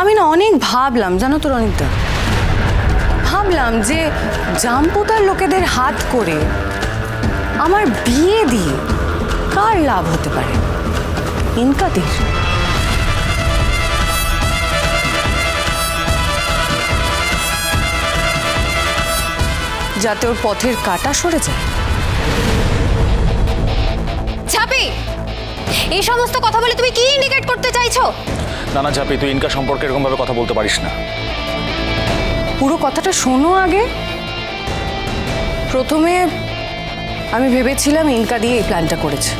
আমি না অনেক ভাবলাম, জানো তো রনিতা? ভাবলাম যে জাম্পুতার লোকেদের হাত করে আমার বিয়ে দিয়ে কার লাভ হতে পারে? ইনকাদের? যাতে ওর পথের কাটা সরে যায়। ঝাপি এই সমস্ত কথা বলে তুমি কি ইন্ডিকেট করতে চাইছো? না না ঝাপি, তুই ইনকা সম্পর্কে এরকম ভাবে কথা বলতে পারিস না। পুরো কথাটা শোনো আগে। প্রথমে আমি ভেবেছিলাম ইনকা দিয়ে এই প্ল্যানটা করেছে।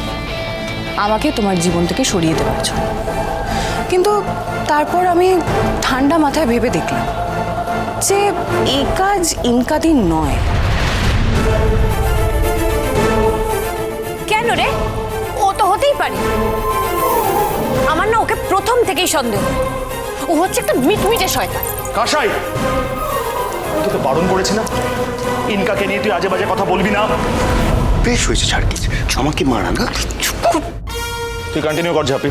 আমাকে তোমার জীবন থেকে সরিয়ে দেওয়ার জন্য। কিন্তু তারপর আমি ঠান্ডা মাথায় ভেবে দেখলাম যে এই কাজ ইনকাদির নয়। কেন রে? ও তো হতেই পারে। আমার না ওকে প্রথম থেকেই সন্দেহ। ও হচ্ছে একটা মিটমিটে শয়তান। কাসাই তোকে বারণ করেছি না? ইনকাকে নিয়ে তুই আজে বাজে কথা বলবি না? বেশ হয়েছে ছাড়কিস। আমাকে মারা না তুই কন্টিনিউ কর ঝাপি।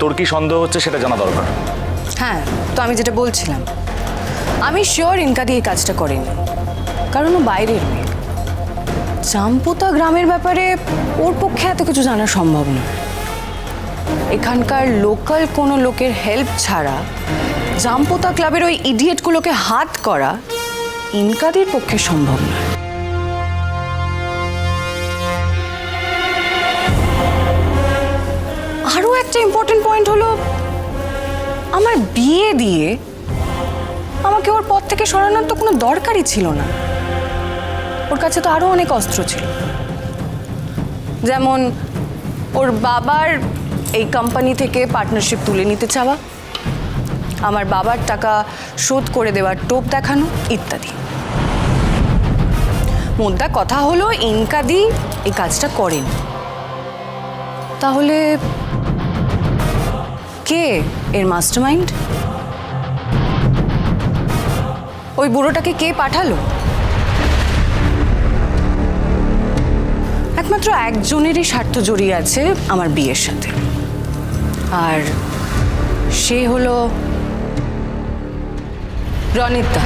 তোর কি সন্দেহ হচ্ছে সেটা জানা দরকার। হ্যাঁ তো আমি যেটা বলছিলাম আমি শিওর ইনকা দিয়ে এই কাজটা করেনি। কারণ ও বাইরের মেয়ে। চাম্পুতা গ্রামের ব্যাপারে ওর পক্ষে এত কিছু জানা সম্ভব নয় এখানকার লোকাল কোনো লোকের হেল্প ছাড়া জাম্পোতা ক্লাবের ওই ইডিয়েটগুলোকে হাত করা ইনকাদের পক্ষে সম্ভব নয় আরও একটা ইম্পর্টেন্ট পয়েন্ট হলো, আমার বিয়ে দিয়ে আমাকে ওর পথ থেকে সরানোর তো কোনো দরকারই ছিল না। ওর কাছে তো আরও অনেক অস্ত্র ছিল। যেমন ওর বাবার এই কোম্পানি থেকে পার্টনারশিপ তুলে নিতে চাওয়া, আমার বাবার টাকা শোধ করে দেওয়ার টোপ দেখানো ইত্যাদি। মোদ্দা কথা হলো ইনকাদি এই কাজটা করেন। তাহলে কে এর মাস্টারমাইন্ড ওই বুড়োটাকে কে পাঠালো? একমাত্র একজনেরই স্বার্থ জড়িয়ে আছে আমার বিয়ের সাথে। আর সে হলো রনিতা।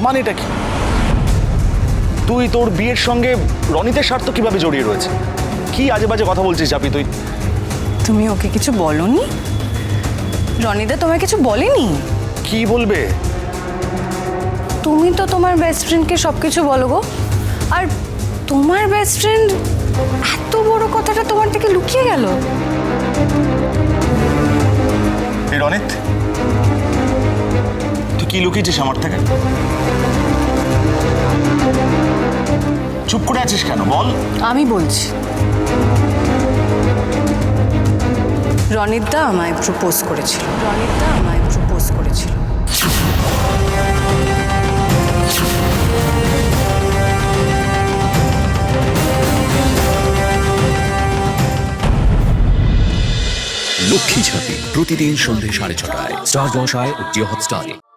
মানেটা কি? তুই তোর বিয়ের সঙ্গে রনিতের স্বার্থ কীভাবে জড়িয়ে রয়েছে? কি আজে বাজে কথা বলছিস ঝাপি তুই? তুমি ওকে কিছু বলনি? রনিদা তোমায় কিছু বলেনি? কি বলবে? তুমি তো তোমার বেস্ট ফ্রেন্ডকে সব কিছু বলো গো। আর তোমার বেস্ট ফ্রেন্ড এত বড় কথাটা তোমার থেকে লুকিয়ে গেল? রনিত তুই কি লুকিয়েছিস আমার থেকে? চুপ করে আছিস কেন? বল। আমি বলছি। রনিদা আমায় প্রপোজ করেছিল। রনিদা আমায় প্রপোজ করেছিল। লক্ষ্মী ঝাঁপি প্রতিদিন সন্ধ্যে সাড়ে ছটায়। স্টার জলসায় ও জিও হটস্টারে